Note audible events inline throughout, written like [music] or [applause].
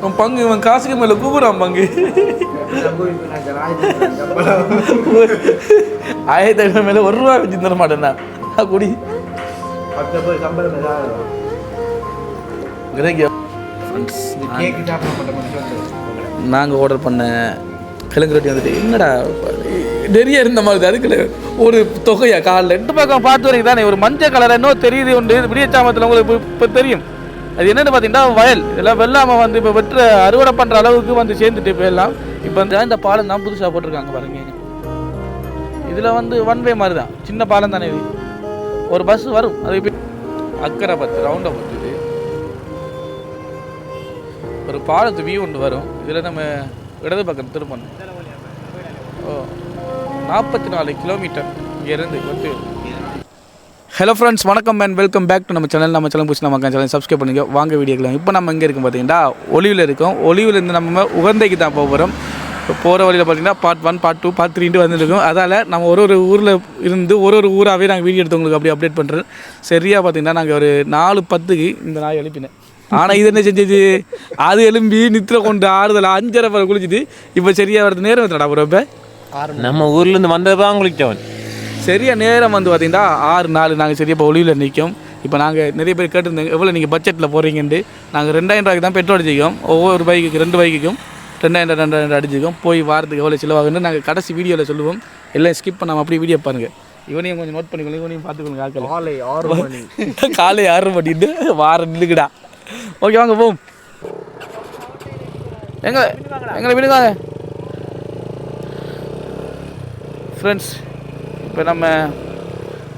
அவன் பங்கு இவன் காசுக்கு மேலே கூப்பிடுறான் பங்கு. ஆயிரத்தி ஐநூறு மேலே ஒரு ரூபா வச்சு தர மாட்டேன்னா குடி. நாங்கள் ஆர்டர் பண்ண கிழங்கு ரொட்டி வந்துட்டு என்னடா நிறைய இருந்த மாதிரி. அதுக்குள்ள ஒரு தொகையா? காலில் ரெண்டு பக்கம் பார்த்து வரீங்க தானே ஒரு மஞ்சள் கலர் என்ன தெரியுது உண்டு. விடிய சாமத்தில் உங்களுக்கு இப்போ தெரியும். அது என்னென்னு பார்த்தீங்கன்னா வயல். இதெல்லாம் வெள்ளாமல் வந்து இப்போ வெற்ற அறுவடை பண்ணுற அளவுக்கு வந்து சேர்ந்துட்டு இப்போ எல்லாம். இப்போ வந்து இந்த பாலம் தான் புதுசாக போட்டிருக்காங்க பாருங்க. இதில் வந்து ஒன் வே மாதிரி தான் சின்ன பாலம் தானே இது. ஒரு பஸ் வரும். அது இப்போ அக்கறை பத்து ரவுண்டை பத்து இது. ஒரு பாலத்து வியூ ஒன்று வரும். இதில் நம்ம இடது பக்கம் திருப்பணும். ஓ நாற்பத்தி நாலு கிலோமீட்டர் இங்கேருந்து வந்து ஹலோ ஃப்ரெண்ட்ஸ் வணக்கம் அண்ட் வெல்கம் பேக் டு நம்ம சேனல் நம்ம சேனல் பிடிச்சி நம்ம சேனல் சப்ஸ்கிரைப் பண்ணுங்க வாங்க வீடியோக்கலாம் இப்போ நம்ம எங்கே இருக்கும் பார்த்தீங்கன்னா ஒளிவில் இருக்கோம். ஒளிவிலேருந்து நம்ம உகந்தைக்கு தான் போக போகிறோம் இப்போ போகிற வழியில் பார்த்தீங்கன்னா part one part two part த்ரீன்ட்டு வந்துருக்கோம். அதால் நம்ம ஒரு ஒரு ஊரில் இருந்து ஒரு ஒரு ஊராகவே நாங்கள் வீடியோ எடுத்து உங்களுக்கு அப்படியே அப்டேட் பண்ணுறோம் சரியாக பார்த்தீங்கன்னா நாங்கள் ஒரு நாலு பத்துக்கு இந்த நாய் எழுப்பினேன். ஆனால் இது என்ன செஞ்சது? அது எலும்பி நித்திர கொண்டு ஆறுதல் அஞ்சரை பேரை குளிச்சுட்டு இப்போ சரியாக வரது நேரம் வந்துடா ப்ரோ இப்போ? நம்ம ஊர்லேருந்து வந்தது தான் குளிச்சவன். சரியா நேரம் வந்து பார்த்தீங்கன்னா ஆறு நாலு நாங்கள் சரியா இப்போ ஒளிவில் நிற்கும். இப்போ நாங்கள் நிறைய பேர் கேட்டிருந்தோங்க எவ்வளோ நீங்கள் பட்ஜெட்டில் போகிறீங்கன்ட்டு நாங்கள் ரெண்டாயிரம் ரூபாய்க்கு தான் பெட்ரோல் அடிச்சிக்கோம் ஒவ்வொரு பைக்குக்கு ரெண்டு பைக்குக்கும் ரெண்டாயிரம் ரெண்டாயிரம் அடிச்சிக்கோம் போய் வாரத்துக்கு எவ்வளோ செலவாகுன்னு நாங்கள் கடைசி வீடியோவில் சொல்லுவோம். எல்லாம் ஸ்கிப் பண்ணாமல் அப்படியே வீடியோ பாருங்கள் இவனையும் கொஞ்சம் நோட் பண்ணிக்கணும் இவனையும் பார்த்துக்கணும் ஆக்கல காலை ஆறு மணி. [laughs] காலை ஆறு மணிட்டு வாரம் நில்லுக்குடா. ஓகே வாங்க போம் எங்க எங்களை விடுவாங்க ஃப்ரெண்ட்ஸ் இப்போ நம்ம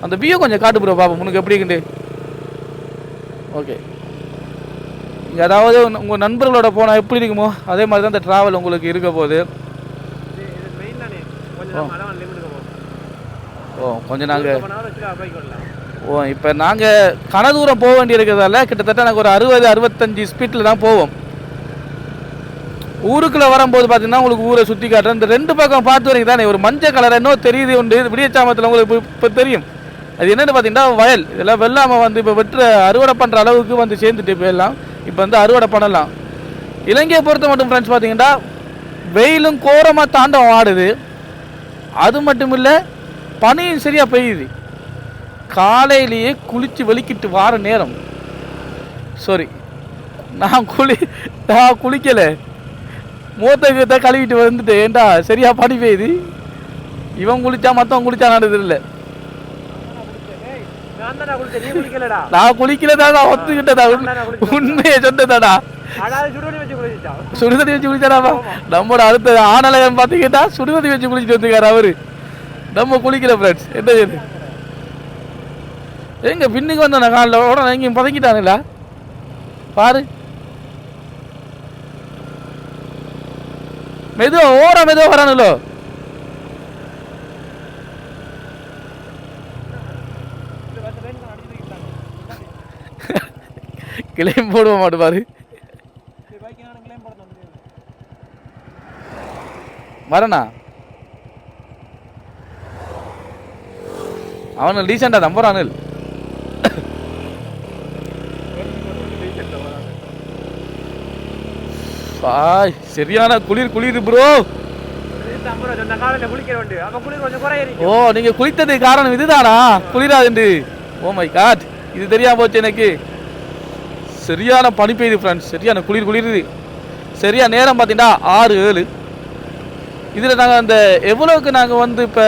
அந்த வியூ கொஞ்சம் காட்டு ப்ரோ பாப்போம். உனக்கு எப்படி இருக்குண்டு ஓகே இங்கே அதாவது உங்கள் நண்பர்களோட போனால் எப்படி இருக்குமோ அதே மாதிரி தான் இந்த ட்ராவல் உங்களுக்கு இருக்க போகுது. ஓ. கொஞ்சம் நாங்கள் ஓ இப்போ நாங்கள் கனதூரம் போக வேண்டி இருக்கிறதால கிட்டத்தட்ட நாங்கள் ஒரு அறுபது அறுபத்தஞ்சு ஸ்பீட்டில் தான் போவோம். ஊருக்குள்ளே வரும்போது பார்த்தீங்கன்னா உங்களுக்கு ஊரை சுற்றி காட்டுறேன் இந்த ரெண்டு பக்கம் பார்த்து வரீங்க தானே ஒரு மஞ்சள் கலர் என்ன தெரியுது உண்டு விடியச்சாமத்தில் உங்களுக்கு இப்போ தெரியும். அது என்னென்னு பார்த்தீங்கன்னா வயல். இதெல்லாம் வெள்ளாமல் வந்து இப்போ வெட்டுற அறுவடை பண்ணுற அளவுக்கு வந்து சேர்ந்துட்டு இப்போ எல்லாம். இப்போ வந்து அறுவடை பண்ணலாம். இலங்கையை பொறுத்த மட்டும் ஃப்ரெண்ட்ஸ் பார்த்தீங்கன்னா வெயிலும் கோரமாக தாண்டவம் ஆடுது. அது மட்டும் இல்லை பனியும் சரியாக பெய்யுது. காலையிலேயே குளித்து வெளிக்கிட்டு வார நேரம். சாரி நான் குளி நான் குளிக்கலை. மூத்த தான் கழுவிட்டு வந்துட்டு ஏண்டா சரியா பனி பெய்யுது இவன் குளிச்சா மற்றவன் குளிச்சா நடந்தது இல்லை. நான் குளிக்கலடா நான் ஒத்துக்கிட்டதா உண்மையை சொன்னதாடா. சுடுதண்ணி வச்சு குளிச்சாராப்பா நம்மளோட அடுத்த ஆணலகம் பார்த்தீங்கன்னா சுடுதண்ணி வச்சு குளிச்சுட்டு வந்துக்காரு அவரு. நம்ம குளிக்கல ஃப்ரெண்ட்ஸ் என்ன செய்யுது எங்க பின்னுக்கு வந்த காலில். உடனே எங்கேயும் பதங்கிட்டானுங்களா பாரு. மெதுவா ஓர மெதுவா வரானுலோ [laughs] கிளைம் போடுவ மாட்டுப்பாரு வரண்ணா அவனு டீசெண்டாக நம்புறானுல் பாய் சரியான குளிர் குளிர் ப்ரோ ஓ நீங்க குளித்தது காரணம் இதுதானா? குளிராதுண்டு. ஓ மை காட் இது தெரியாம போச்சு எனக்கு. சரியான பனி பெய்யுது ஃப்ரெண்ட்ஸ் சரியான குளிர் குளிருது சரியா நேரம் பார்த்தீங்கன்னா ஆறு ஏழு. இதில் நாங்கள் அந்த எவ்வளோக்கு நாங்கள் வந்து இப்போ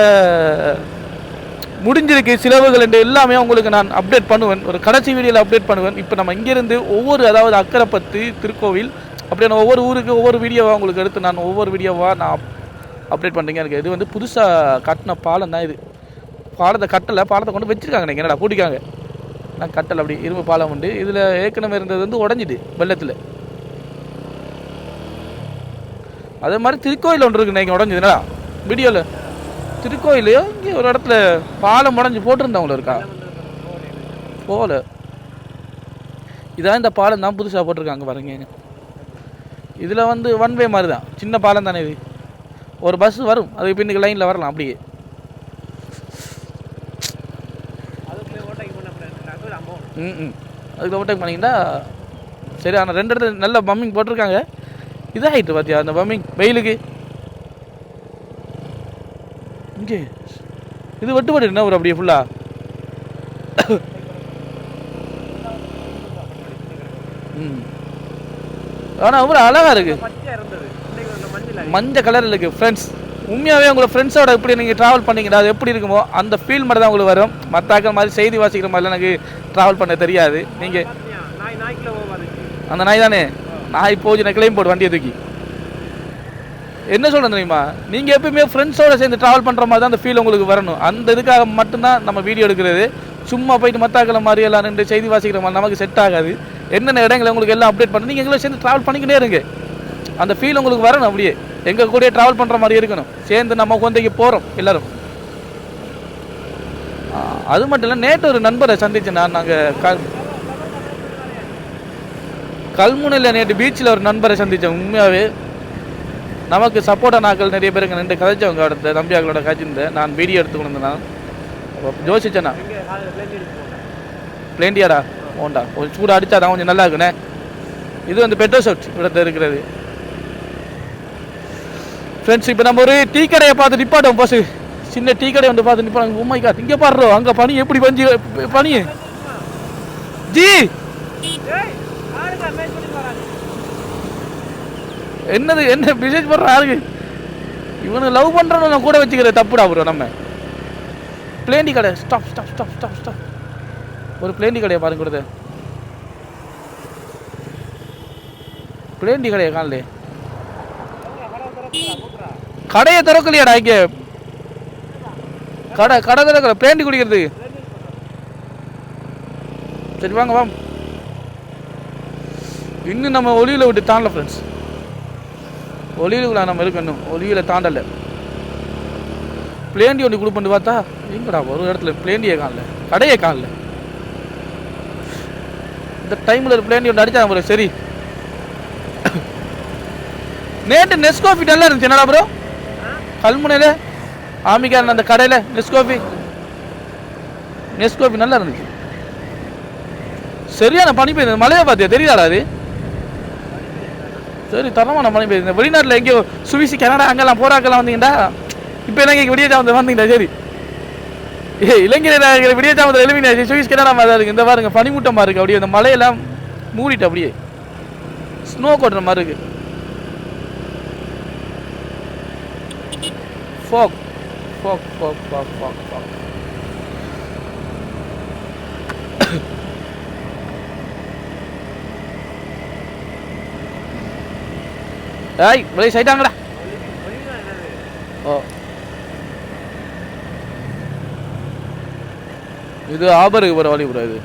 முடிஞ்சிருக்கு செலவுகள் என்று எல்லாமே உங்களுக்கு நான் அப்டேட் பண்ணுவேன். ஒரு கடைசி வீடியோவில் அப்டேட் பண்ணுவேன். இப்போ நம்ம இங்கேருந்து ஒவ்வொரு அதாவது அக்கரைப்பத்து திருக்கோவில் அப்படியே நான் ஒவ்வொரு ஊருக்கு ஒவ்வொரு வீடியோவாக உங்களுக்கு எடுத்து நான் ஒவ்வொரு வீடியோவாக நான் அப்டேட் பண்ணுறீங்க எனக்கு இது வந்து புதுசாக கட்டின பாலம் தான் இது. பாலத்தை கட்டலை. பாலத்தை கொண்டு வச்சிருக்காங்க நீங்கள் என்னடா கூட்டிக்காங்க. நான் கட்டலை அப்படி. இரும்பு பாலம் உண்டு. இதில் ஏற்கனவே இருந்தது வந்து உடஞ்சிது வெள்ளத்தில். அதே மாதிரி திருக்கோயில் ஒன்று இருக்கு நீங்கள் உடஞ்சிதுனா வீடியோவில் திருக்கோயிலையோ இங்கே ஒரு இடத்துல பாலம் உடஞ்சி போட்டிருந்தவங்கள இருக்கா? போகல இதான் இந்த பாலம் தான் புதுசாக போட்டிருக்காங்க பாருங்க. இதில் வந்து ஒன் வே மாதிரி தான் சின்ன பாலம் தானே இது? ஒரு பஸ் வரும். அதுக்கு பின்னுக்கு லைனில் வரலாம் அப்படியே. ம் ம். அதுக்கு ஓவர்டேக் பண்ணிங்கன்னா சரி ஆனால் ரெண்டு இடத்துல நல்ல பம்மிங் போட்டிருக்காங்க. இதாகிட்டு பார்த்தியா அந்த பம்மிங் வெயிலுக்கு? இங்கே. இது வெட்டுப்பட்டு என்ன ஒரு அப்படியே ஃபுல்லாக ம் ஆனால் ரொம்ப அழகாக இருக்குது அந்த மஞ்சள் கலரில் இருக்குது ஃப்ரெண்ட்ஸ் உண்மையாகவே உங்களை ஃப்ரெண்ட்ஸோட எப்படி நீங்கள் ட்ராவல் பண்ணீங்கன்னா அது எப்படி இருக்குமோ அந்த ஃபீல் மட்டும் தான் உங்களுக்கு வரும். மற்றாக்கள் மாதிரி செய்தி வாசிக்கிற மாதிரிலாம் எனக்கு ட்ராவல் பண்ண தெரியாது. நீங்கள் அந்த நாய் தானே? நாய் போச்சு நான் கிளைம் போட்டு வண்டியை தூக்கி. என்ன சொல்கிறேன் தெரியுமா? நீங்கள் எப்பயுமே ஃப்ரெண்ட்ஸோட சேர்ந்து ட்ராவல் பண்ணுற மாதிரி தான் அந்த ஃபீல் உங்களுக்கு வரணும். அந்த இதுக்காக மட்டும்தான் நம்ம வீடியோ எடுக்கிறது. சும்மா போயிட்டு மத்தாக்களை மாதிரி எல்லாம் நின்று செய்தி வாசிக்கிற மாதிரி நமக்கு செட் ஆகாது. என்னென்ன இடங்களை உங்களுக்கு எல்லாம் அப்டேட் பண்ணி நீங்கள் எங்களை சேர்ந்து ட்ராவல் பண்ணிக்கிட்டே இருங்க. அந்த ஃபீல் உங்களுக்கு வரணும் அப்படியே. எங்கள் கூட ட்ராவல் பண்ணுற மாதிரி இருக்கணும். சேர்ந்து நம்ம குழந்தைக்கு போகிறோம் எல்லாரும். அது மட்டும் இல்லை நேற்று ஒரு நண்பரை சந்திச்சேன் நான் நாங்கள் க கல்முனையில் நேற்று பீச்சில் ஒரு நண்பரை சந்தித்தேன் உண்மையாகவே நமக்கு சப்போர்ட்டாக நாட்கள் நிறைய பேருக்கு நின்று கதைச்சவங்க அடுத்த தம்பியாக்களோட கதைச்சிருந்தேன். நான் வீடியோ எடுத்து கொண்டு நான். யோசிச்சேண்ணா பிளேண்டியாடா ஓண்டா கொஞ்சம் சூடாக அடிச்சா தான் கொஞ்சம் நல்லா இருக்குண்ணே இது வந்து பெட்ரோல் ஷாப் இடத்துல இருக்கிறது. ஃப்ரெண்ட்ஸ் இப்போ நம்ம ஒரு டீ கடையை பார்த்து நிப்பாட்டோம் பஸ் சின்ன டீ கடை வந்து பார்த்து நிப்பாங்க உண்மை காத்து இங்கே பாடுறோம் அங்கே பனி எப்படி பஞ்சு பனி? ஜி! என்னது என்ன மெசேஜ் போடுற ஆளுக்கு இவனுக்கு லவ் பண்ணுறவன கூட வச்சுக்கிற தப்புடா ப்ரோ நம்ம. பிளேண்டி கடை. Stop stop stop stop stop ஒரு பிளேண்டி கடையை பாருங்க கொடுத்து. பிளேண்டி கடையை காணலே. கடையை திறக்கலையாடா இங்கே. கடை கடை திறக்கல. பிளேண்டி குடிக்கிறது. சரி வாங்க வாம். இன்னும் நம்ம ஒளியில் விட்டு தாண்டல ஃப்ரெண்ட்ஸ் ஒளியிலுக்குள்ள நம்ம இருக்கணும். ஒளியில் தாண்டலை. பிளேண்டி ஒன்று கொடுப்பேன்னு பார்த்தா எங்கடா ஒரு இடத்துல பிளேண்டியே காணல. கடையே காணல. இந்த டைமில் ஒரு பிளேண்டி ஒன்று அடிச்சா ப்ரோ சரி. நேற்று நெஸ்கோஃபி நல்லா இருந்துச்சு என்னடா ப்ரோ கல்முனையில் ஆமிக்காரன் அந்த கடையில் நெஸ்கோஃபி நெஸ்கோஃபி நல்லா இருந்துச்சு. சரியான பனி பெய்யுது மழையை பார்த்தியா தெரியாதா அது? சரி தரமான மழை பெய்யுது வெளிநாட்டில் எங்கேயோ சுவிசி கனடா அங்கெல்லாம் போராக்கெல்லாம் வந்தீங்கடா. இப்போ என்ன இங்கே விடிய வந்து வந்தீங்கடா சரி. இளைஞர் விடிய ஜாமத்தில் எழுப்பினா சுவிஸ் கனடா மாதிரி தான் இருக்கு? இந்த பாருங்க பனிமூட்டமாக இருக்கு. அப்படியே அந்த மலையெல்லாம் மூடிட்டு அப்படியே ஸ்னோ கொட்டுற மாதிரி இருக்கு. Fog fog fog fog fog fog ஏய் வெளியே சைட்டாங்கடா ஓ. இது ஆபருக்கு போகிற வழி ப்ரோ இது.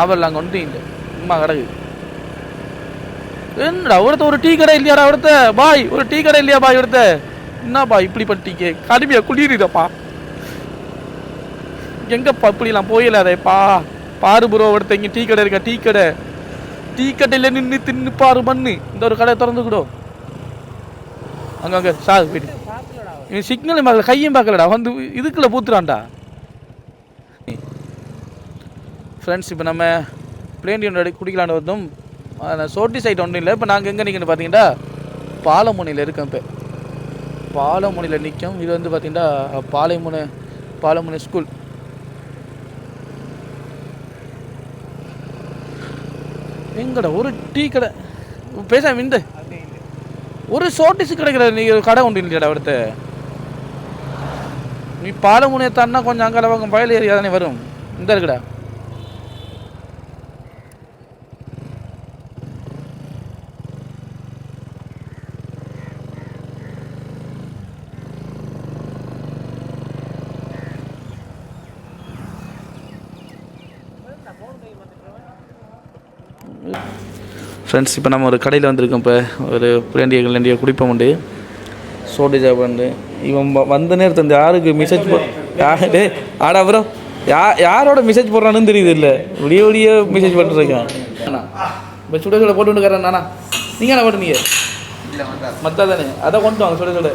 ஆபரில் அங்கே வந்துட்டீங்க இல்லை சும்மா கிடக்கு. என்னடா ஒருத்த ஒரு டீ கடை இல்லையாடா ஒருத்த? பாய் ஒரு டீ கடை இல்லையா பாய் ஒருத்த? என்னப்பா இப்படி பண்ணிட்டீங்க கடுமையாக குளிருதப்பா. எங்கப்பா இப்படிலாம் போயிடாதேப்பா பாரு ப்ரோ ஒருத்த இங்கே டீ கடை இருக்கா டீ கடை. டீ கடையில் நின்று தின்னு பாரு மண்ணு. இந்த ஒரு கடையை திறந்துக்கிடும் அங்க அங்க சார் போயிட்டு இவன் சிக்னல் பார்க்கல கையும் பார்க்கலடா வந்து இதுக்குள்ள பூத்துறான்டா. ஃப்ரெண்ட்ஸ் இப்போ நம்ம பிளேன் யூனிட் குடிக்கலான்னு வந்தோம். சோட்டி சைட் ஒன்றும் இல்லை. இப்போ நாங்கள் எங்கே நிற்கணும் பார்த்தீங்கன்னா பாலமுனையில் இருக்கோம் இப்போ. பாலமுனையில் நிற்கும் இது வந்து பார்த்தீங்கன்னா பாலைமுனை பாலமுனை ஸ்கூல் எங்கடா ஒரு டீ கடை. பேசாம இந்த ஒரு சோட்டிஸ் கிடைக்கிற கடை உண்டு இல்லையாடா ஒருத்த நீ பாலமுனையை தாண்டா கொஞ்சம் அங்கே பக்கம் பயல் ஏரியா தானே வரும். இந்த இருக்குடா. ஃப்ரெண்ட்ஸ் இப்போ நம்ம ஒரு கடையில் வந்திருக்கோம் இப்போ. ஒரு பிளேண்டிய கிளண்டிய குடிப்போம் உண்டு. சோடி சாப்பாண்டு இவன் வந்த நேரத்தில் இந்த யாருக்கு மெசேஜ் போ யா- டேய் ஆடா ப்ரோ யா யாரோட மெசேஜ் போடுறான்னு தெரியுது இல்லை? விடிய விடிய மெசேஜ் பண்ணிருக்கேன் இப்போ சுட சுட போட்டு விட்டுக்கிறேன் நானா நீங்கள் என்ன பண்ணுவீங்க மத்தா தானே. அதை கொண்டு வாங்க சுட சுட.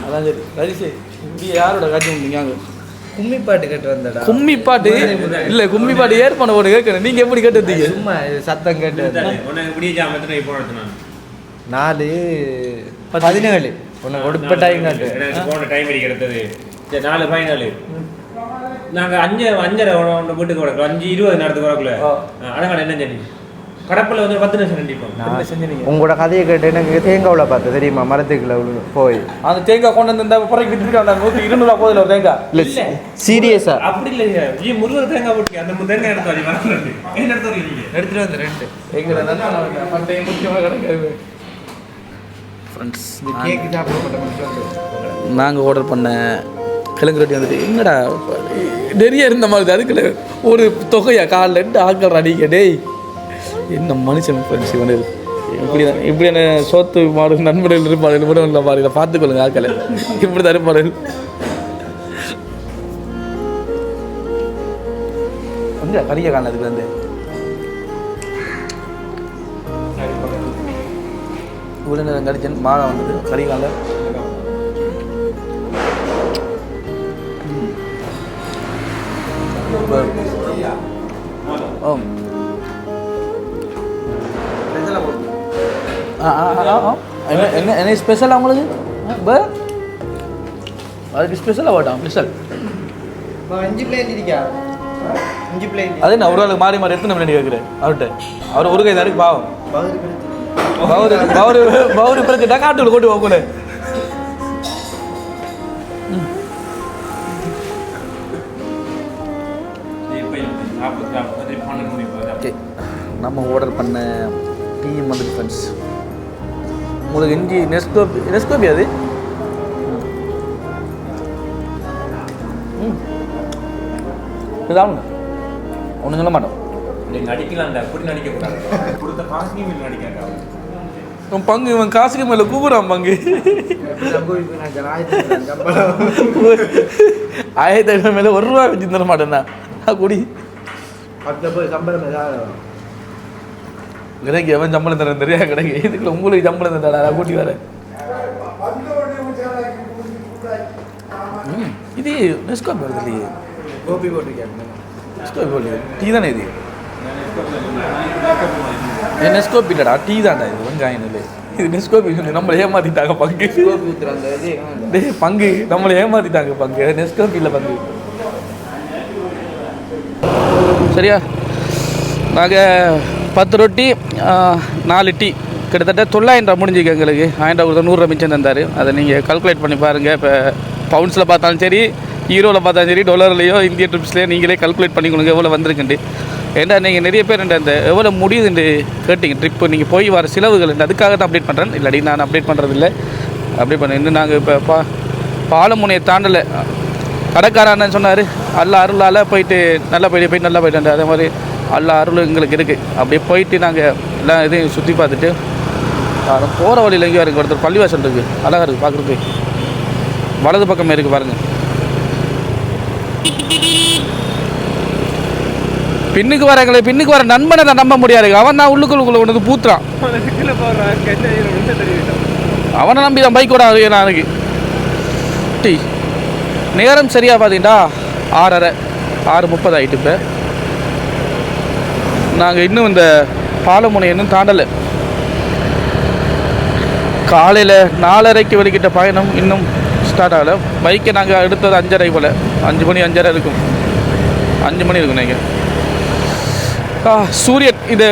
அதான் சரி. ரஜிஷ் இப்படி யாரோட காட்சி முடிங்க அங்கே கும்மி பாட்டு கேட்டு வந்தடா கும்மி பாட்டு? இல்ல கும்மி பாட்டு ஏற்பாடு போட்டு கேட்கணும் நீங்க எப்படி கேட்டு வந்தீங்க சும்மா சத்தம் கேட்டு நாலு பதினேழு. உனக்கு கொடுப்ப டைம் காட்டு போன டைம் கிடைக்கிறது சரி நாலு ஃபைனல் நாங்கள் அஞ்சு அஞ்சரை ஒன்று வீட்டுக்கு வரக்குள்ள அஞ்சு இருபது நேரத்துக்கு வரக்குள்ள அழகான என்ன செஞ்சு? கடப்பில் வந்து பத்து நிமிஷம் செஞ்சீங்க உங்களோட கதையை கேட்டு எனக்கு தேங்காவில் பார்த்து தெரியுமா? மரத்துக்குள்ள போய். அந்த தேங்காய் கொண்டு வந்து இந்த புறக்கு வித்துட்டு வந்தாங்க நூற்றி இருநூறுவா போதில் ஒரு தேங்காய். இல்ல சீரியஸா? அப்படி இல்லைங்க ஜி முருகர் தேங்காய் போட்டு அந்த தேங்காய் எடுத்து வரீங்க வரல என்ன எடுத்து வரீங்க எடுத்துட்டு வந்து ரெண்டு. எங்களை முக்கியமாக கிடைக்காது ஃப்ரெண்ட்ஸ் மட்டும் நாங்கள் ஆர்டர் பண்ண கிழங்கு ரொட்டி வந்துட்டு என்னடா நிறைய இருந்த மாதிரி அதுக்குள்ள ஒரு தொகையா காலில் ரெண்டு ஆக்கள் அடிக்க டேய். என்ன மனுஷன் ஃப்ரெண்ட்ஸ் இவனு. இப்படி தான் இப்படியான சோத்து மாடு நண்பர்கள் இருப்பார்கள் கூட இல்லை பாருங்க பார்த்துக்கொள்ளுங்க ஆக்களை இப்படி தான் இருப்பார்கள். கொஞ்சம் கறிய காணல அதுக்கு வந்து இவ்வளோ நேரம் கடிச்சேன் மாலை வந்தது கறி காலை ஓ ஆ ஆ ஆ ஆ. என்ன என்ன என்ன ஸ்பெஷல் உங்களுக்கு? ப? அதுக்கு ஸ்பெஷலாக வாட்டான் ஸ்பெஷல் அஞ்சு பிளேட் இருக்கா அஞ்சு பிளேட் அது என்ன ஒரு ஆளுக்கு மாறி மாறி எத்தனை மணி கேட்குறேன் அவர்கிட்ட. அவர் ஒரு கை தாருக்கு பாவம் பவுரு பவுரு பவுரு பிரச்சனை காட்டுல கொண்டு போகல ஓகே. நம்ம ஆர்டர் பண்ண டீ வந்து ஃப்ரெண்ட்ஸ் உங்களுக்கு இஞ்சி நெஸ்கோபி நெஸ்கோபி அது? ம். இதாங்க ஒன்றும் சொல்ல மாட்டோம். நீங்க அடிக்கலாம்டா அப்படி நடிக்க கூடாது கொடுத்த காசுக்கு மேல இவன் பங்கு இவன் காசுக்கு மேலே கூப்பிட்றான் பங்கு. ஆயிரத்தி ஐநூறு மேலே ஒரு ரூபா வச்சு தர மாட்டேன்னா. குடி. கிடைக்கு எவன் சம்பளம் தரேன் தெரியா கிடைக்கு. இதுக்குள்ள உங்களுக்கு சம்பளம் தரடா நான் கூட்டி வரேன். ம், இது நெஸ்கோபி வருது இல்லையே? கோபி போட்டிருக்கேன் நெஸ்கோபி வருது டீ தானே இது? இது நெஸ்கோபி இல்லடா டீ தான்டா இது வெங்காயம் இல்லை இது நெஸ்கோபி சொல்லி நம்மளை ஏமாத்திட்டாங்க பங்கு. டே டேய் பங்கு நம்மளை ஏமாத்திட்டாங்க பங்கு. நெஸ்கோபி இல்லை பங்கு. சரியா? நாங்கள் பத்து ரொட்டி நாலு டீ. கிட்டத்தட்ட தொள்ளாயிரம் ரூபா முடிஞ்சுக்கு எங்களுக்கு. ஆயிரம் ரூபா கொடுத்தா நூறுரூவா மிச்சம் தந்தார். அதை நீங்கள் கல்குலேட் பண்ணி பாருங்கள் இப்போ பவுன்ஸில் பார்த்தாலும் சரி ஹீரோவில் பார்த்தாலும் சரி டாலர்லையோ இந்திய ட்ரிப்ஸ்லேயோ நீங்களே கல்குலேட் பண்ணி கொடுங்க எவ்வளோ வந்திருக்குண்டு ஏன்டா நீங்கள் நிறைய பேர் இந்த எவ்வளோ முடியுதுண்டு கேட்டிங்க? ட்ரிப்பு நீங்கள் போய் வர செலவுகள் அதுக்காக தான் அப்டேட் பண்ணுறேன் இல்லாடி நான் அப்டேட் பண்ணுறதில்ல அப்டேட் பண்ணேன் இன்னும் நாங்கள் இப்போ பா பாலமுனையை தாண்டலை. கடைக்காரன்னு சொன்னார் அல்ல அருளால் போயிட்டு நல்லா போயிட்டு போயிட்டு நல்லா போயிட்டு அதே மாதிரி அல்ல அருள் எங்களுக்கு இருக்குது அப்படியே போயிட்டு நாங்கள் எல்லாம் இதையும் சுற்றி பார்த்துட்டு போகிற வழியில் எங்கேயும் இருக்குது ஒருத்தர் பள்ளிவாசல் இருக்குது அழகாக இருக்குது பார்க்குறதுக்கு. வலது பக்கமே இருக்குது பாருங்கள் பின்னுக்கு வரங்களே பின்னுக்கு வர நண்பனை தான் நம்ப முடியாது. அவன் தான் உள்ளுக்குள்ளுக்குள்ள கொண்டு வந்து பூத்துறான். அவனை நம்பி தான் பைக் ஓட நான் எனக்கு டீ நேரம் சரியாக பார்த்தீங்கன்னா ஆறரை ஆறு முப்பது ஆகிட்டு இப்போ. நாங்கள் இன்னும் இந்த பாலமுனை இன்னும் தாண்டலை. காலையில் நாலரைக்கு வெளிக்கிட்ட பயணம் இன்னும் ஸ்டார்ட் ஆகலை. பைக்கை நாங்கள் எடுத்தது அஞ்சரை போல். அஞ்சு மணி அஞ்சரை இருக்கும். அஞ்சு மணி இருக்கும் நீங்கள் சூரியன் இது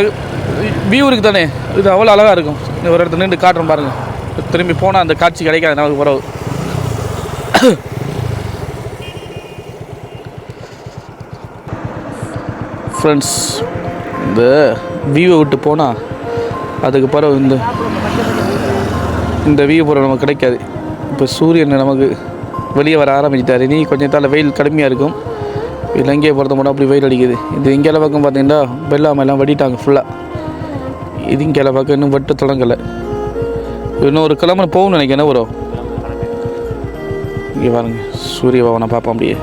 வியூ இருக்குது தானே? இது அவ்வளோ அழகாக இருக்கும். இந்த ஒரு இடத்துல நின்று காட்டுறோம் பாருங்கள் திரும்பி போனால் அந்த காட்சி கிடைக்காது நமக்கு பிறகு. ஃப்ரெண்ட்ஸ் இந்த வியூவை விட்டு போனால் அதுக்கு பிறகு இந்த இந்த வியூ பிறகு நமக்கு கிடைக்காது. இப்போ சூரியன் நமக்கு வெளியே வர ஆரம்பிச்சிட்டாரு. இனி கொஞ்சத்தால் வெயில் கடுமையாக இருக்கும். இலங்கையை பொறுத்த மட்டும் அப்படி வெயில் அடிக்குது. இது இங்கே பக்கம் பார்த்தீங்கன்னா வெள்ளாமை எல்லாம் வெட்டிட்டாங்க ஃபுல்லாக இது இங்கே பக்கம் இன்னும் வெட்டு தொடங்கலை. இன்னும் ஒரு கிழமை போகணும்னு நினைக்கிறேன். வரும் இங்கே பாருங்க சூரிய பவனை பார்ப்போம் அப்படியே.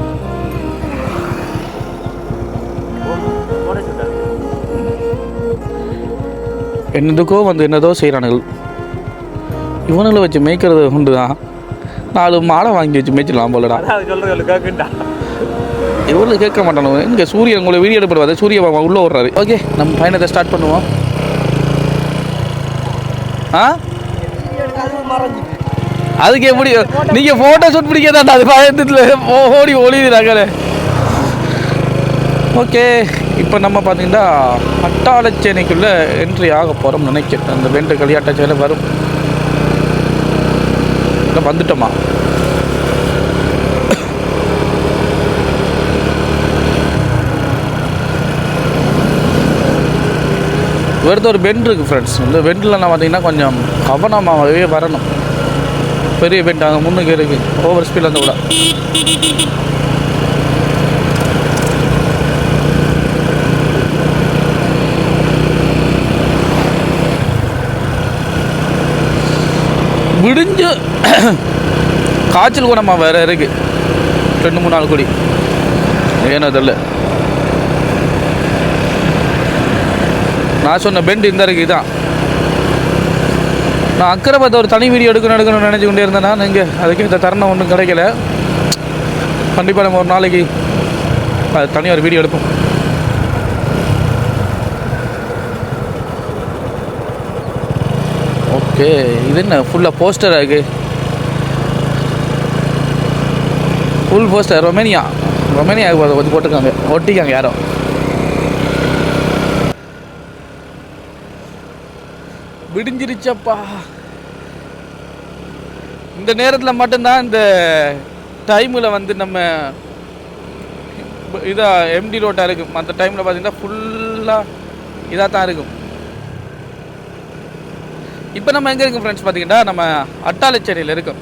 என்னதுக்கோ வந்து என்னதோ செய்கிறானுகள் இவனுங்களை வச்சு மேய்க்கிறது உண்டு தான் நாலு மாடை வாங்கி வச்சு மேய்ச்சிடலாம் போலடா. எவ்வளோ கேட்க மாட்டானு. இங்கே சூரியன் உங்களை வீடியோ எடுப்படுவாது சூரிய மாமா உள்ளே விட்றாரு ஓகே நம்ம பயணத்தை ஸ்டார்ட் பண்ணுவோம். ஆ? அதுக்கு எப்படி? நீங்கள் ஃபோட்டோ ஷூட் பிடிக்காதாண்டா அது பயத்தில் ஓடி ஒளியுறாங்களே. ஓகே இப்போ நம்ம பார்த்தீங்கன்னா அட்டாளச்சேனைக்குள்ளே என்ட்ரி ஆக போகிறோம்னு நினைக்கிறேன். அந்த வெண்டு களியாட்டச்சேனை வரும். இல்லை வந்துட்டோமா? வருது ஒரு பெண்ட் இருக்குது ஃப்ரெண்ட்ஸ் இந்த பெண்டில் நான் பார்த்தீங்கன்னா கொஞ்சம் கவனமாகவே வரணும். பெரிய பெண்ட் அங்கே முன்னுக்கு இருக்குது ஓவர் ஸ்பீடில் இருந்து கூட. விடிஞ்சு [coughs] காய்ச்சல் கூட நம்ம வேறு இருக்குது ரெண்டு மூணு நாள் கூடி. ஏன்னா தெரியல. நான் சொன்ன பெண்ட் இந்த இருக்கு இதான். நான் அக்கறை பார்த்து ஒரு தனி வீடியோ எடுக்கணும் எடுக்கணும்னு நினச்சி கொண்டே இருந்தேன்னா நீங்கள் அதுக்கேற்ற தருணம் ஒன்றும் கிடைக்கல. கண்டிப்பாக நம்ம ஒரு நாளைக்கு அது தனியாக ஒரு வீடியோ எடுப்போம். ஓகே இது என்ன? ஃபுல்லாக போஸ்டர் இருக்கு? ஃபுல் போஸ்டர் ரொமேனியா ரொமேனியா வந்து போட்டிருக்காங்க. ஒட்டிக்காங்க யாரோ. விடிஞ்சிருச்சப்பா. இந்த நேரத்தில் மட்டும்தான் இந்த டைமில் வந்து நம்ம இதாக எம்டி ரோட்டாக இருக்கும். மற்ற டைமில் பார்த்தீங்கன்னா ஃபுல்லாக இதாக தான் இருக்கும். இப்போ நம்ம எங்கே இருக்கோம் ஃப்ரெண்ட்ஸ் பார்த்தீங்கன்னா நம்ம அட்டாளச்சேரியில் இருக்கோம்.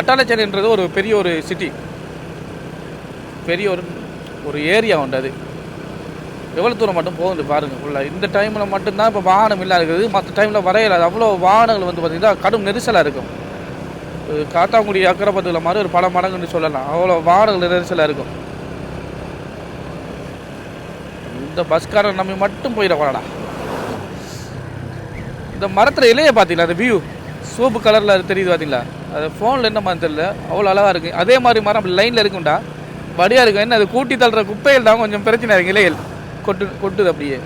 அட்டாளச்சேரின்றது ஒரு பெரிய ஒரு சிட்டி பெரிய ஒரு ஒரு ஏரியா உண்டு அது. எவ்வளோ தூரம் மட்டும் போகுது பாருங்கள் உள்ள இந்த டைமில் மட்டும்தான் இப்போ வாகனம் இல்லாத இருக்குது. மற்ற டைமில் வரையில அவ்வளோ வாகனங்கள் வந்து பார்த்திங்கன்னா கடும் நெரிசலாக இருக்கும். காத்தாங்குடி அக்கரப்பத்தில் மாதிரி ஒரு பல மடங்குன்னு சொல்லலாம். அவ்வளோ வாகனங்கள் நெரிசலாக இருக்கும். இந்த பஸ்காரன் நம்பி மட்டும் போயிடக்கூடாடா இந்த மரத்தில் இலையை பார்த்தீங்களா அந்த வியூ சோப்பு கலரில் அது தெரியுது பார்த்தீங்களா? அது ஃபோனில் என்ன மாதிரி தெரியல அவ்வளோ அழகாக இருக்குது அதே மாதிரி மரம் லைனில் இருக்கும்டா. வடியாக இருக்கும். என்ன அது கூட்டி தள்ளுற குப்பைகள் தான் கொஞ்சம் பிரச்சனை இருக்குது இலைகள். கொட்டு கொட்டுது அப்படியே.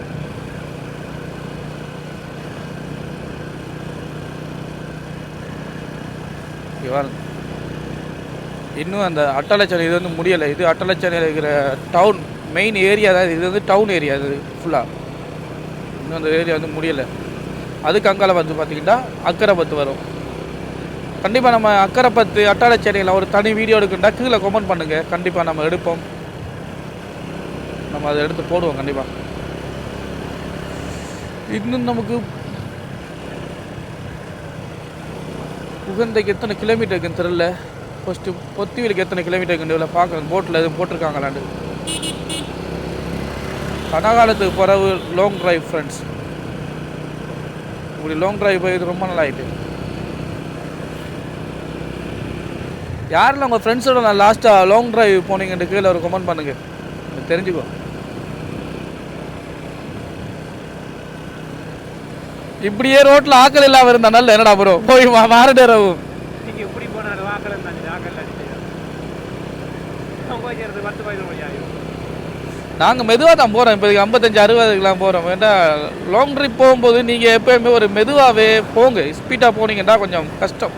இங்க இன்னும் அந்த அட்டலச்சனை இது வந்து முடியலை. இது அட்டலச்சனையில் இருக்கிற டவுன் மெயின் ஏரியா தான் இது. வந்து டவுன் ஏரியா இது ஃபுல்லாக இன்னும் அந்த ஏரியா வந்து முடியலை. அதுக்கு அங்கால வந்து பார்த்தீங்கன்னா அக்கரைப்பத்து வரும். கண்டிப்பாக நம்ம அக்கரைப்பத்து அட்டாளச்சேரியில் ஒரு தனி வீடியோ எடுக்கணும்டா கீழே கமெண்ட் பண்ணுங்கள் கண்டிப்பாக நம்ம எடுப்போம். நம்ம அதை எடுத்து போடுவோம் கண்டிப்பாக இன்னும் நமக்கு உகந்தைக்கு எத்தனை கிலோமீட்டர் இருக்குன்னு தெரியல. ஃபஸ்ட்டு பொத்திவிலுக்கு எத்தனை கிலோமீட்டர் இருக்குன்னு பார்க்குறேன் போட்டில் எதுவும் போட்டிருக்காங்களாண்டு. கனகாலத்துக்கு பிறகு லாங் டிரைவ் ஃப்ரெண்ட்ஸ் இப்படி லாங் டிரைவ் போய் ரொம்ப நல்லா ஆகிட்டு யாரெல்லாம் உங்கள் ஃப்ரெண்ட்ஸோட நான் லாஸ்ட்டாக லாங் டிரைவ் போனீங்கன்னு கீழே ஒரு கமெண்ட் பண்ணுங்க. தெரிஞ்சுக்கோ. இப்படியே ரோட்டில் ஆக்கள் இல்லாமல் இருந்தா நல்ல என்னடா ப்ரோ போய் மா- மாறிட்டே ரவும் நீங்க எப்படி போனாலும் வாக்கல இருந்தாங்க வாக்கல அவங்க வைக்கிறது பத்து பதினொன்று மணி ஆகும் நாங்கள் மெதுவாக தான் போகிறோம் இப்போ ஐம்பத்தஞ்சு அறுபதுக்கெலாம் போகிறோம் ஏன்டா லாங் ட்ரிப் போகும்போது நீங்கள் எப்போயுமே ஒரு மெதுவாகவே போங்க. ஸ்பீடாக போனீங்கன்னா கொஞ்சம் கஷ்டம்.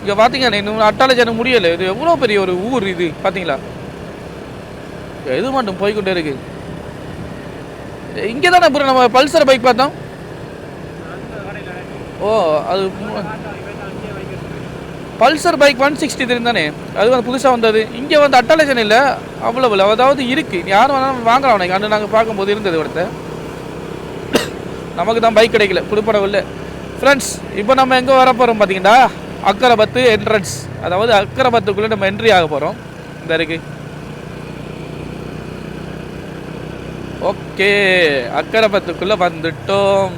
இங்கே பார்த்தீங்கன்னா இன்னும் அட்டாலஜி முடியலை. இது எவ்வளோ பெரிய ஒரு ஊர் இது பார்த்தீங்களா எது மட்டும் போய்க்கொண்டே இருக்கு? இங்கே தானே நம்ம பல்சர் பைக் பார்த்தோம். ஓ அது Pulsar bike one sixty three தானே? அது வந்து புதுசாக வந்தது. இங்கே வந்து அட்டாலேஷன் இல்லை. அவ்வளவு அதாவது இருக்குது யார் வேணாலும் வாங்கலாம் உனக்கு அன்று நாங்கள் பார்க்கும்போது இருந்தது ஒருத்த. நமக்கு தான் பைக் கிடைக்கல. புதுப்படம் இல்லை ஃப்ரெண்ட்ஸ் இப்போ நம்ம எங்கே வர போகிறோம் பார்த்தீங்கன்னா அக்கரபத்து என்ட்ரன்ஸ் அதாவது அக்கரபத்துக்குள்ளே நம்ம என்ட்ரி ஆக போகிறோம் இந்த இருக்கு. ஓகே. அக்கரபத்துக்குள்ளே வந்துட்டோம்.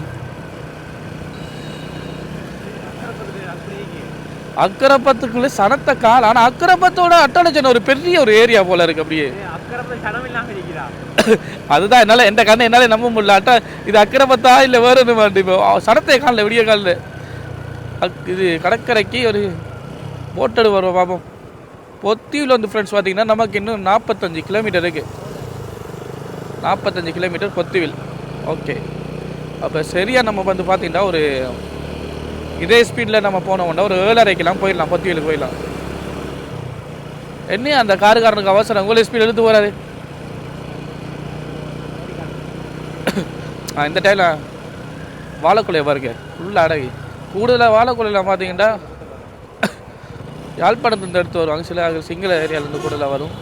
அக்கரப்பத்துக்குள்ள சனத்த கால். ஆனால் அக்கரப்பத்தோட அட்டாளச்சன் ஒரு பெரிய ஒரு ஏரியா போல இருக்கு அப்படியே. [coughs] அதுதான் என்னால் எந்த கண்ணை என்னால் நம்ப முடியல. அட்டா இது அக்கரப்பத்தா இல்லை வேறு இப்போ? சனத்தை காலில் விடிய காலில். அக் இது கடற்கரைக்கு ஒரு போட்டடு வருவோம் பார்ப்போம் பொத்தியில் வந்து ஃப்ரெண்ட்ஸ் பார்த்தீங்கன்னா நமக்கு இன்னும் நாற்பத்தஞ்சு கிலோமீட்டர் இருக்குது நாற்பத்தஞ்சு கிலோமீட்டர் கொத்துவில் ஓகே அப்போ சரியாக நம்ம வந்து பார்த்தீங்கன்னா ஒரு இதே ஸ்பீடில் நம்ம போனோம்னா ஒரு ஏழரைக்கெல்லாம் போயிடலாம் கொத்துவிலுக்கு போயிடலாம். என்ன அந்த காருக்காரனுக்கு அவசரம்? உங்களே ஸ்பீட் எடுத்து போகிறாரு ஆ இந்த டைமில் வாழைக்குலையை பாருங்க. ஃபுல்லாக அடகு. கூடுதலாக வாழைக்குலையில் பார்த்தீங்கன்னா யாழ்ப்பாணத்துலேருந்து எடுத்து வருவாங்க. சில சிங்கள ஏரியாவிலேருந்து கூடுதலாக வரும்.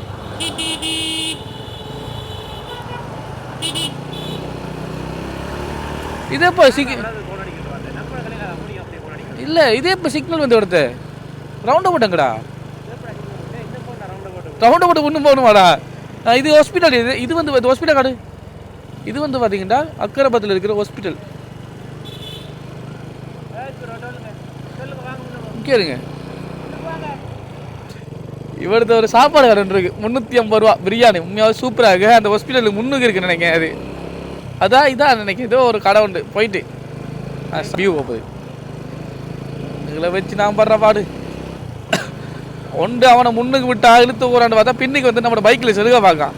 இதே இப்போ சிங்க போன் அடிக்கிறது பார்த்தேன் நம்ம கடையில் அப்படியே அப்படியே போன் அடிக்கிறது இல்லை இதே இப்போ சிக்னல் வந்து எடுத்து ரவுண்டை போட்டங்கடா இந்த ரவுண்டை போட்டு ஒன்றும் போகணுமாடா? இது ஹாஸ்பிட்டல் இது இது வந்து இது ஹாஸ்பிட்டல் காடு. இது வந்து பார்த்தீங்கன்னா அக்கரபத்தில் இருக்கிற ஹாஸ்பிட்டல் சொல்லுங்க இவரது ஒரு சாப்பாடு கடை இருக்கு. முந்நூற்றி ஐம்பது ரூபா. பிரியாணி. உண்மையாக சூப்பராக அந்த ஹாஸ்பிட்டலுக்கு முன்னுக்கு இருக்குன்னு நினைக்கிறேன் அது. அதான் இதான் நினைக்கிறேன். ஏதோ ஒரு கடை உண்டு. போயிட்டு. வியூ போகுது. இதில் வச்சு நான் படுற பாடு ஒன்று அவனை முன்னுக்கு விட்டா இழுத்து போறான்னு பார்த்தா பின்னுக்கு வந்து நம்ம பைக்கில் செருக பார்க்கான்.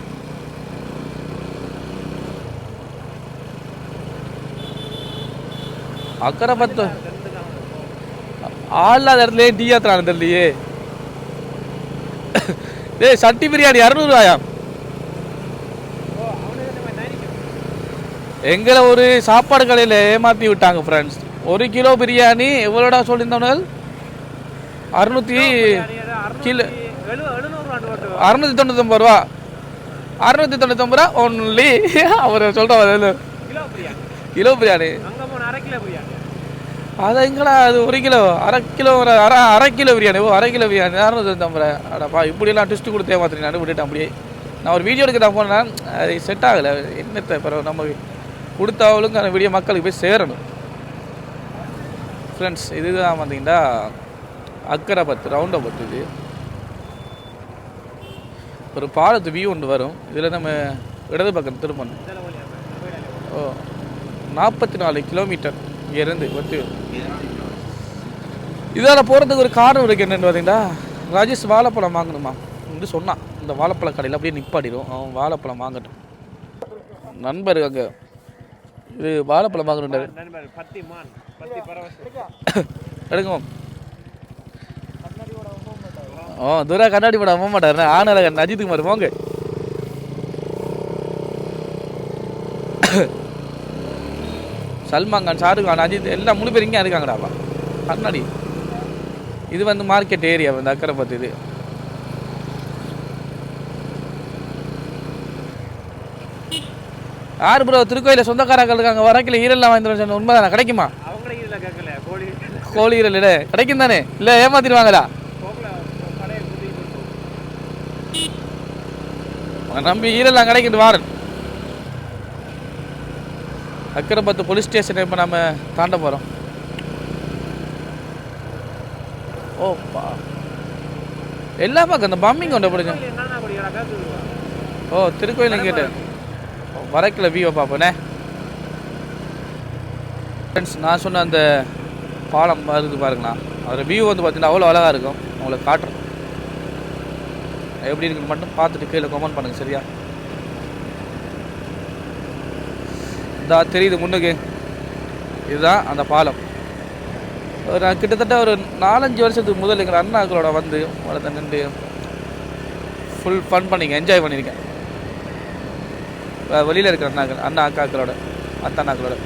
அக்கறை பத்து. ஆள்லாத இடத்துலயே டீ ஏத்துறான்னு தெரியலையே. டேய் சட்டி பிரியாணி இரநூறுவாயா எங்களை ஒரு சாப்பாடு கடையில் ஏமாற்றி விட்டாங்க ஃப்ரெண்ட்ஸ் ஒரு கிலோ பிரியாணி எவ்வளோடா சொல்லியிருந்தவர்கள் அறுநூற்றி கிலோ அறுநூற்றி தொண்ணூத்தொம்பது ரூபா. அறுநூற்றி தொண்ணூத்தொம்பது ரூபா ஒன்லி அவர் சொல்கிற கிலோ பிரியாணி. அது எங்கடா அது ஒரு கிலோ? அரை கிலோ அரை அரை கிலோ பிரியாணி. ஓ அரை கிலோ பிரியாணி. அறுநூத்தி தொண்ணூத்தொம்பது அடப்பா இப்படியெல்லாம் ட்விஸ்ட் கொடுத்து ஏமாத்திரி நான் விட்டுட்டேன் அப்படியே. நான் ஒரு வீடியோ எடுக்க நான் போனேன் அது செட் ஆகலை. என்னத்தை பிறகு நம்ம கொடுத்தாவளுங்க அந்த வீடியோ மக்களுக்கு போய் சேரணும். ஃப்ரெண்ட்ஸ் இதுதான் பார்த்தீங்கன்னா அக்கரை பத்து ரவுண்டை பத்து இது. ஒரு பாலத்து வியூ ஒன்று வரும். இதில் நம்ம இடது பக்கம் திரும்பணும் ஓ நாற்பத்தி நாலு கிலோமீட்டர் இங்கேருந்து ஒத்து. இதால் போகிறதுக்கு ஒரு காரணம் இருக்குது என்னென்னு பார்த்தீங்கன்னா ராஜேஷ் வாழைப்பழம் வாங்கணுமா? வந்து சொன்னான். இந்த வாழைப்பழ கடையில் அப்படியே நிப்பாடிடும் அவன் வாழைப்பழம் வாங்கட்டும். நண்பர் அங்கே இது வாழைப்பழம் பரவசம். எடுங்க. ஓ துரா கண்ணாடி படம் போக மாட்டாரு ஆனால அஜித் குமார் போங்க. சல்மான் கான் ஷாருக் கான் அஜித் எல்லாம் முழு பேர் இங்கே இருக்காங்கடாப்பா கண்ணாடி. இது வந்து மார்க்கெட் ஏரியா வந்து அக்கறை பத்து இது. யார் ப்ரோ திருக்கோயில சொந்தக்காரங்க இருக்காங்க. வரக்கில் ஈரெல்லாம் வாங்கிட்டு சொன்ன கிடைக்குமா? அவங்களே இதில் கேட்கல. கோழி ஈரல் இல்லை. கிடைக்கும் தானே? இல்லை ஏமாத்திடுவாங்களா? நம்பி ஈரெல்லாம் கிடைக்கிட்டு வாரன். அக்கரைப்பத்து போலீஸ் ஸ்டேஷன் இப்போ நம்ம தாண்ட போகிறோம் ஓப்பா. எல்லா பக்கம் இந்த பம்மிங் கொண்டு கேட்குதுவா ஓ திருக்கோயில் கேட்டு வரக்கில் வியூவை பார்ப்போண்ணே ஃப்ரெண்ட்ஸ் நான் சொன்ன அந்த பாலம் இருக்குது பாருங்கண்ணா. அதோடய வியூ வந்து பார்த்தீங்கன்னா அவ்வளோ அழகாக இருக்கும். உங்களுக்கு காட்டுறோம் எப்படி இருக்குன்னு மட்டும் பார்த்துட்டு கீழே கமெண்ட் பண்ணுங்கள் சரியா? இதா தெரியுது முன்னுக்கு. இதுதான் அந்த பாலம். ஒரு நான் கிட்டத்தட்ட ஒரு நாலஞ்சு வருஷத்துக்கு முதல் எங்கள் அண்ணாக்களோட வந்து உங்களை நின்று ஃபுல் ஃபன் பண்ணிங்க என்ஜாய் பண்ணியிருக்கேன் வெளியில் இருக்கிற அண்ணாக்கள் அண்ணா அக்காக்களோட அத்தா அண்ணாக்களோட.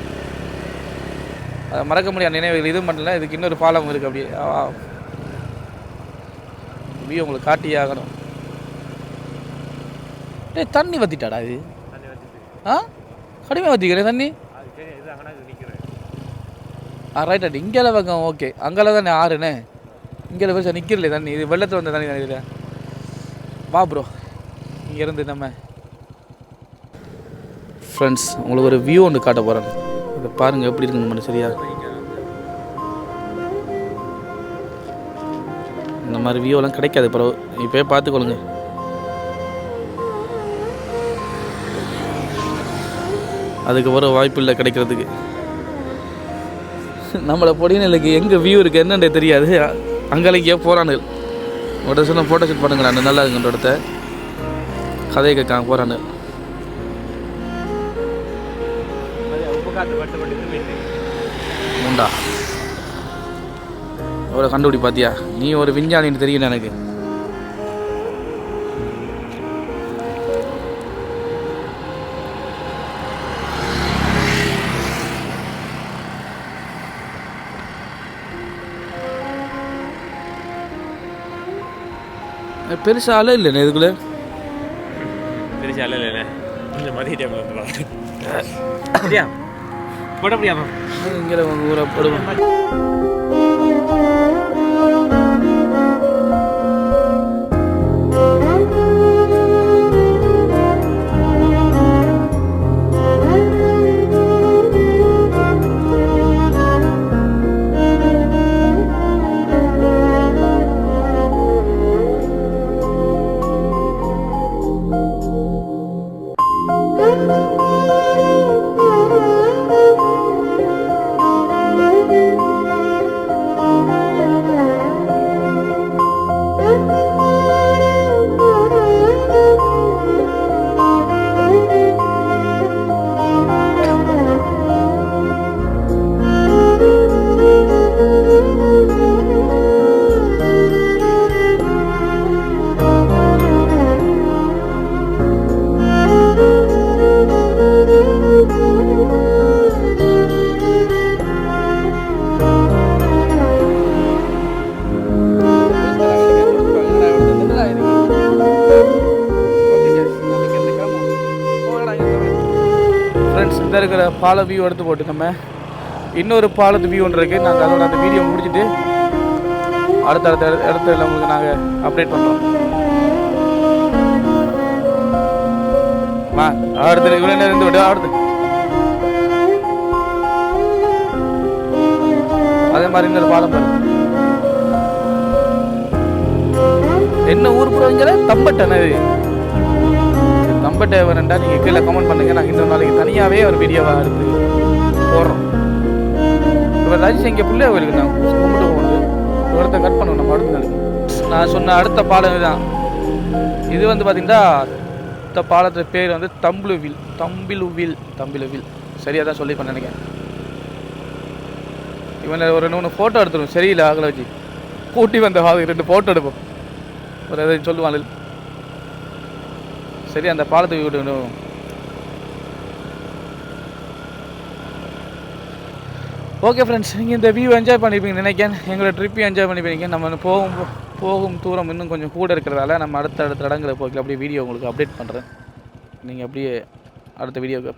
அதை மறக்க முடியாத நினைவுகள் இது இல்லை இதுக்கு இன்னொரு பாலம் இருக்குது அப்படியே. வியூ உங்களுக்கு காட்டியே ஆகணும். டேய் தண்ணி வத்திட்டாடா இது. ஆ? கடுமையாக வத்திக்கிறேன் தண்ணி? ஆ ரைட் ரைட் இங்கே பக்கம் ஓகே அங்கெல்லாம் தானே ஆறுண்ணே இங்கே பெருசாக நிற்கிறல தண்ணி. இது வெள்ளத்தில் வந்த தண்ணி தானே இதில்? வா ப்ரோ இங்கேருந்து நம்ம ஃப்ரெண்ட்ஸ் உங்களுக்கு ஒரு வியூ ஒன்று காட்ட போகிறேன் இதை பாருங்கள் எப்படி இருக்குங்க மட்டும் சரியா? இந்த மாதிரி வியூவெல்லாம் கிடைக்காது பிறகு இப்போயே பார்த்துக்கொள்ளுங்க. அதுக்கு வர வாய்ப்பு இல்லை கிடைக்கிறதுக்கு. நம்மளை பொடியனுக்கு எங்கே வியூ இருக்குது என்னன்றே தெரியாது. அங்கலைக்கே போகிறானு உங்கள்கிட்ட சொன்ன ஃபோட்டோ ஷூட் பண்ணுங்கிறானு நல்லா இருக்குன்ற இடத்த கதையை கேட்காங்க போகிறானு காத்து உண்டா எவ்வளோ கண்டுபிடி பாத்தியா? நீ ஒரு விஞ்ஞானின்னு தெரியும் எனக்கு. பெருசா ஆளே இல்லைண்ணே இதுக்குள்ள. பெருசா இல்லை இல்லை கொஞ்சம் மதிய டைமில் வந்து போட இங்கே உங்கள் ஊரை போடுவோம் பால வியூ எடுத்து போட்டு நம்ம இன்னொரு பாலத்து வியூ ஒன்று இருக்குது நாங்கள் அதோட அந்த வீடியோ முடிச்சுட்டு அடுத்த அடுத்த இடத்துல உங்களுக்கு நாங்கள் அப்டேட் பண்ணுறோம் மா அடுத்த இவ்வளோ நேரம் இருந்து விடு அடுத்து. அதே மாதிரி இன்னொரு பாலம் பாருங்க என்ன ஊர் போகிறவங்கள தம்பட்டன இது நம்ப வேணுண்டா நீங்கள் கீழே கமெண்ட் பண்ணுங்க. நாங்கள் இன்னொரு நாளைக்கு தனியாகவே ஒரு வீடியோவாக எடுத்து போடுறோம். இப்போ ராஜேஷ் இங்கே பிள்ளை கோயிலுக்கு நான் கும்பிட்டு போகுது இடத்த கட் பண்ணுவோம். நம்ம அடுத்த நாளைக்கு. நான் சொன்ன அடுத்த பாலம் இதுதான். இது வந்து பார்த்தீங்கன்னா இந்த பாலத்து பேர் வந்து தம்புலுவில் தம்பிலுவில் தம்பிலுவில் சரியாக தான் சொல்லி நினைக்கிறேன். இவனை ஒரு ரெண்டு மூணு ஃபோட்டோ எடுத்துருவோம். சரியில்லை ஆகலை வச்சு. கூட்டி வந்த வாங்க ரெண்டு ஃபோட்டோ எடுப்போம். ஒரு எதாவது சொல்லுவாங்க சரி அந்த பாலத்துக்கு விடணும் ஓகே ஃப்ரெண்ட்ஸ் நீங்கள் இந்த வியூ என்ஜாய் பண்ணியிருப்பீங்க நினைக்கிறேன். எங்களோட ட்ரிப்பையும் என்ஜாய் பண்ணிப்பீங்க. நம்ம போகும் போகும் தூரம் இன்னும் கொஞ்சம் கூட இருக்கிறதால நம்ம அடுத்த அடுத்த இடங்களை போய்க்கலாம். அப்படியே வீடியோ உங்களுக்கு அப்டேட் பண்ணுறேன் நீங்கள் அப்படியே அடுத்த வீடியோக்கு